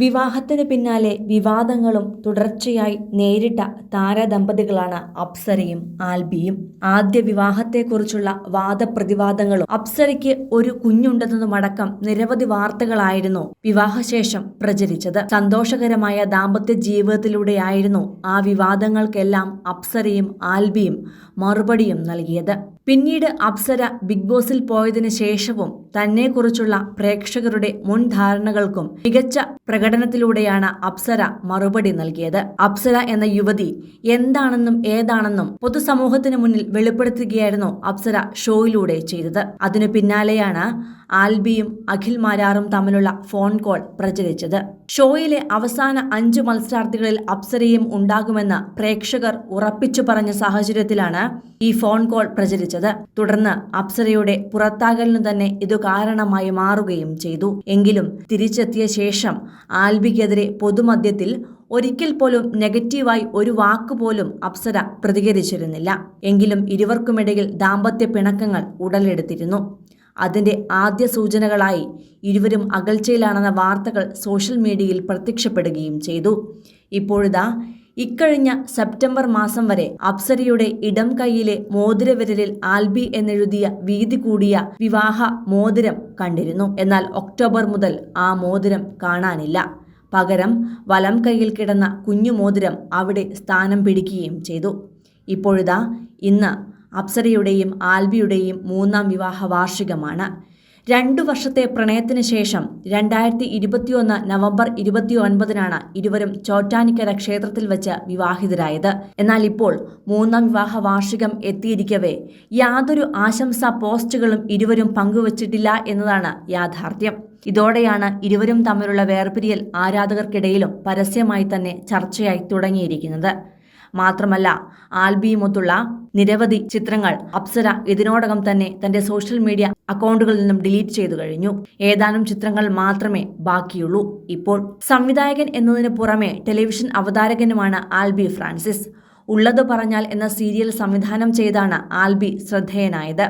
വിവാഹത്തിന് പിന്നാലെ വിവാദങ്ങളും തുടർച്ചയായി നേരിട്ട താരദമ്പതികളാണ് അപ്സരയും ആൽബിയും. ആദ്യ വിവാഹത്തെക്കുറിച്ചുള്ള വാദപ്രതിവാദങ്ങളും അപ്സരയ്ക്ക് ഒരു കുഞ്ഞുണ്ടെന്നതുമടക്കം നിരവധി വാർത്തകളായിരുന്നു വിവാഹശേഷം പ്രചരിച്ചത്. സന്തോഷകരമായ ദാമ്പത്യ ജീവിതത്തിലൂടെയായിരുന്നു ആ വിവാദങ്ങൾക്കെല്ലാം അപ്സരയും ആൽബിയും മറുപടിയും നൽകിയത്. പിന്നീട് അപ്സര ബിഗ് ബോസിൽ പോയതിനു ശേഷവും തന്നെക്കുറിച്ചുള്ള പ്രേക്ഷകരുടെ മുൻ ധാരണകൾക്കും മികച്ച പ്രകടനത്തിലൂടെയാണ് അപ്സര മറുപടി നൽകിയത്. അപ്സര എന്ന യുവതി എന്താണെന്നും ഏതാണെന്നും പൊതുസമൂഹത്തിന് മുന്നിൽ വെളിപ്പെടുത്തുകയായിരുന്നു അപ്സര ഷോയിലൂടെ ചെയ്തത്. അതിനു പിന്നാലെയാണ് ആൽബിയും അഖിൽ മാരാറും തമ്മിലുള്ള ഫോൺ കോൾ പ്രചരിച്ചത്. ഷോയിലെ അവസാന അഞ്ച് മത്സരാർത്ഥികളിൽ അപ്സരയും ഉണ്ടാകുമെന്ന് പ്രേക്ഷകർ ഉറപ്പിച്ചു പറഞ്ഞ സാഹചര്യത്തിലാണ് ഈ ഫോൺ കോൾ പ്രചരിച്ചത്. തുടർന്ന് അപ്സരയുടെ പുറത്താകലിനു തന്നെ ഇതു കാരണമായി മാറുകയും ചെയ്തു. എങ്കിലും തിരിച്ചെത്തിയ ശേഷം ആൽബിക്കെതിരെ പൊതുമധ്യത്തിൽ ഒരിക്കൽ പോലും നെഗറ്റീവായി ഒരു വാക്ക് പോലും അപ്സര പ്രതികരിച്ചിരുന്നില്ല. എങ്കിലും ഇരുവർക്കുമിടയിൽ ദാമ്പത്യ പിണക്കങ്ങൾ ഉടലെടുത്തിരുന്നു. അതിന്റെ ആദ്യ സൂചനകളായി ഇരുവരും അകൽച്ചയിലാണെന്ന വാർത്തകൾ സോഷ്യൽ മീഡിയയിൽ പ്രത്യക്ഷപ്പെടുകയും ചെയ്തു. ഇപ്പോഴിതാ ഇക്കഴിഞ്ഞ സെപ്റ്റംബർ മാസം വരെ അപ്സരയുടെ ഇടം കൈയിലെ മോതിരവിരലിൽ ആൽബി എന്നെഴുതിയ വീതി കൂടിയ വിവാഹ മോതിരം കണ്ടിരുന്നു. എന്നാൽ ഒക്ടോബർ മുതൽ ആ മോതിരം കാണാനില്ല. പകരം വലം കൈയിൽ കിടന്ന കുഞ്ഞു മോതിരം അവിടെ സ്ഥാനം പിടിക്കുകയും ചെയ്തു. ഇപ്പോഴിതാ ഇന്ന് അപ്സരയുടെയും ആൽബിയുടെയും മൂന്നാം വിവാഹ വാർഷികമാണ്. രണ്ടു വർഷത്തെ പ്രണയത്തിന് ശേഷം രണ്ടായിരത്തി ഇരുപത്തിയൊന്ന് നവംബർ ഇരുപത്തി ഒൻപതിനാണ് ഇരുവരും ചോറ്റാനിക്കര ക്ഷേത്രത്തിൽ വെച്ച് വിവാഹിതരായത്. എന്നാൽ ഇപ്പോൾ മൂന്നാം വിവാഹ വാർഷികം എത്തിയിരിക്കവേ യാതൊരു ആശംസാ പോസ്റ്റുകളും ഇരുവരും പങ്കുവച്ചിട്ടില്ല എന്നതാണ് യാഥാർത്ഥ്യം. ഇതോടെയാണ് ഇരുവരും തമ്മിലുള്ള വേർപിരിയൽ ആരാധകർക്കിടയിലും പരസ്യമായി തന്നെ ചർച്ചയായി തുടങ്ങിയിരിക്കുന്നത്. മാത്രമല്ല ആൽബിയുമൊത്തുള്ള നിരവധി ചിത്രങ്ങൾ അപ്സര ഇതിനോടകം തന്നെ തന്റെ സോഷ്യൽ മീഡിയ അക്കൗണ്ടുകളിൽ നിന്നും ഡിലീറ്റ് ചെയ്തു കഴിഞ്ഞു. ഏതാനും ചിത്രങ്ങൾ മാത്രമേ ബാക്കിയുള്ളൂ. ഇപ്പോൾ സംവിധായകൻ എന്നതിന് പുറമെ ടെലിവിഷൻ അവതാരകനുമാണ് ആൽബി ഫ്രാൻസിസ്. ഉള്ളത് പറഞ്ഞാൽ എന്ന സീരിയൽ സംവിധാനം ചെയ്താണ് ആൽബി ശ്രദ്ധേയനായത്.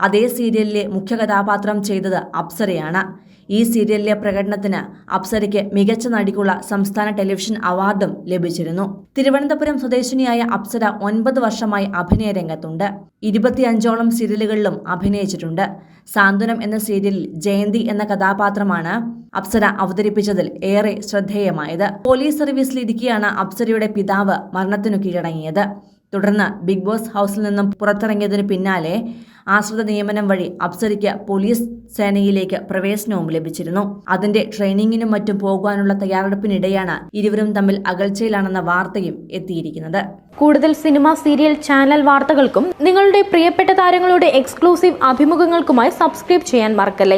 അതേ സീരിയലിലെ മുഖ്യ കഥാപാത്രം ചെയ്തത് അപ്സരയാണ്. ഈ സീരിയലിലെ പ്രകടനത്തിന് അപ്സരയ്ക്ക് മികച്ച നടിക്കുള്ള സംസ്ഥാന ടെലിവിഷൻ അവാർഡും ലഭിച്ചിരുന്നു. തിരുവനന്തപുരം സ്വദേശിനിയായ അപ്സര ഒൻപത് വർഷമായി അഭിനയ രംഗത്തുണ്ട്. ഇരുപത്തിയഞ്ചോളം സീരിയലുകളിലും അഭിനയിച്ചിട്ടുണ്ട്. സാന്ത്വനം എന്ന സീരിയലിൽ ജയന്തി എന്ന കഥാപാത്രമാണ് അപ്സര അവതരിപ്പിച്ചതിൽ ഏറെ ശ്രദ്ധേയമായത്. പോലീസ് സർവീസിൽ ഇരിക്കെയാണ് അപ്സരയുടെ പിതാവ് മരണത്തിനു കീഴടങ്ങിയത്. തുടർന്ന് ബിഗ് ബോസ് ഹൗസിൽ നിന്നും പുറത്തിറങ്ങിയതിനു പിന്നാലെ ആശ്രിത നിയമനം വഴി അപ്സരയ്ക്ക് പോലീസ് സേനയിലേക്ക് പ്രവേശനവും ലഭിച്ചിരുന്നു. അതിന്റെ ട്രെയിനിങ്ങിനും മറ്റും പോകുവാനുള്ള തയ്യാറെടുപ്പിനിടെയാണ് ഇരുവരും തമ്മിൽ അകൽച്ചയിലാണെന്ന വാർത്തയും എത്തിയിരിക്കുന്നത്. കൂടുതൽ സിനിമ സീരിയൽ ചാനൽ വാർത്തകൾക്കും നിങ്ങളുടെ പ്രിയപ്പെട്ട താരങ്ങളുടെ എക്സ്ക്ലൂസീവ് അഭിമുഖങ്ങൾക്കുമായി സബ്സ്ക്രൈബ് ചെയ്യാൻ മറക്കല്ലേ?